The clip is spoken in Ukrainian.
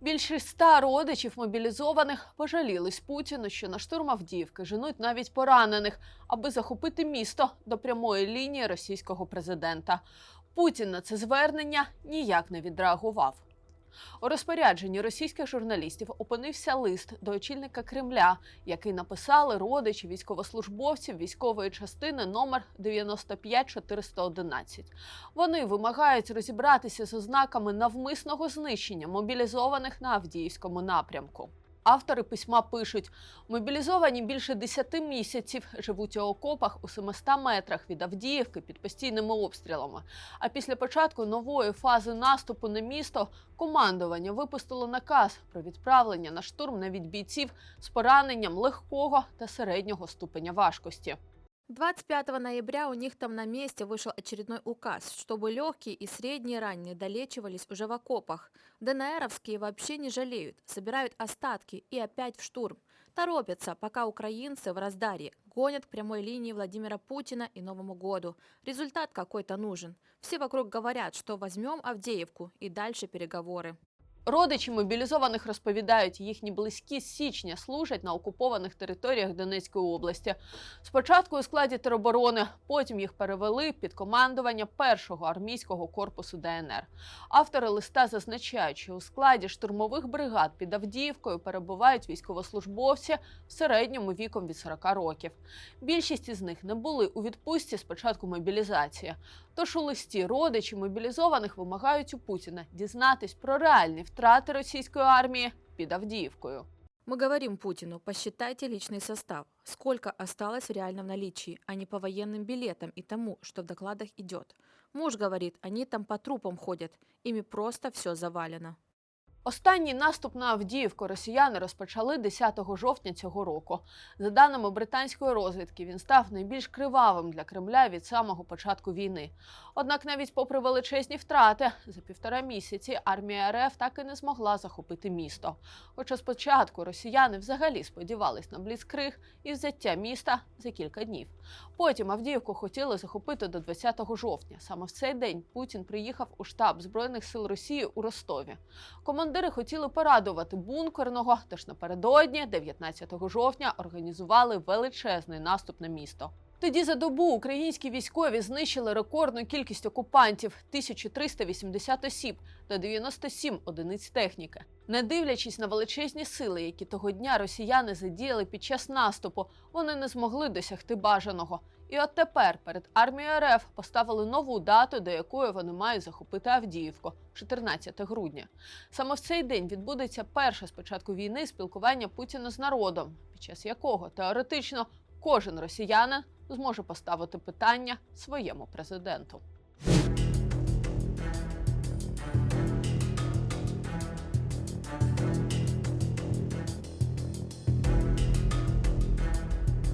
Більше ста родичів мобілізованих пожалілись Путіну, що на штурм Авдіївки женуть навіть поранених, аби захопити місто до прямої лінії російського президента. Путін на це звернення ніяк не відреагував. У розпорядженні російських журналістів опинився лист до очільника Кремля, який написали родичі військовослужбовців військової частини номер 95411. Вони вимагають розібратися з ознаками навмисного знищення мобілізованих на Авдіївському напрямку. Автори письма пишуть: мобілізовані більше 10 місяців живуть у окопах у 700 метрах від Авдіївки під постійними обстрілами. А після початку нової фази наступу на місто командування випустило наказ про відправлення на штурм навіть бійців з пораненням легкого та середнього ступеня важкості. 25 ноября у них там на месте вышел очередной указ, чтобы легкие и средние раненые долечивались уже в окопах. ДНРовские вообще не жалеют, собирают остатки и опять в штурм. Торопятся, пока украинцы в раздарье гонят к прямой линии Владимира Путина и Новому году. Результат какой-то нужен. Все вокруг говорят, что возьмем Авдеевку и дальше переговоры. Родичі мобілізованих розповідають, їхні близькі з січня служать на окупованих територіях Донецької області. Спочатку у складі тероборони, потім їх перевели під командування першого армійського корпусу ДНР. Автори листа зазначають, що у складі штурмових бригад під Авдіївкою перебувають військовослужбовці в середньому віком від 40 років. Більшість із них не були у відпустці з початку мобілізації. Тож у листі родичі мобілізованих вимагають у Путіна дізнатись про реальні втрати російської армії під Авдіївкою. Мы говорим Путину, посчитайте личный состав, сколько осталось в реальном наличии, а не по военным билетам и тому, что в докладах идет. Муж говорит, они там по трупам ходят, ими просто все завалено. Останній наступ на Авдіївку росіяни розпочали 10 жовтня цього року. За даними британської розвідки, він став найбільш кривавим для Кремля від самого початку війни. Однак, навіть попри величезні втрати, за півтора місяці армія РФ так і не змогла захопити місто. Хоча спочатку росіяни взагалі сподівались на бліцкриг і взяття міста за кілька днів. Потім Авдіївку хотіли захопити до 20 жовтня. Саме в цей день Путін приїхав у штаб збройних сил Росії у Ростові. Командири хотіли порадувати бункерного, тож напередодні, 19 жовтня, організували величезний наступ на місто. Тоді за добу українські військові знищили рекордну кількість окупантів 1380 осіб та 97 одиниць техніки. Не дивлячись на величезні сили, які того дня росіяни задіяли під час наступу, вони не змогли досягти бажаного. І от тепер перед армією РФ поставили нову дату, до якої вони мають захопити Авдіївку 14 грудня. Саме в цей день відбудеться перше з початку війни спілкування Путіна з народом, під час якого теоретично кожен росіянин зможе поставити питання своєму президенту.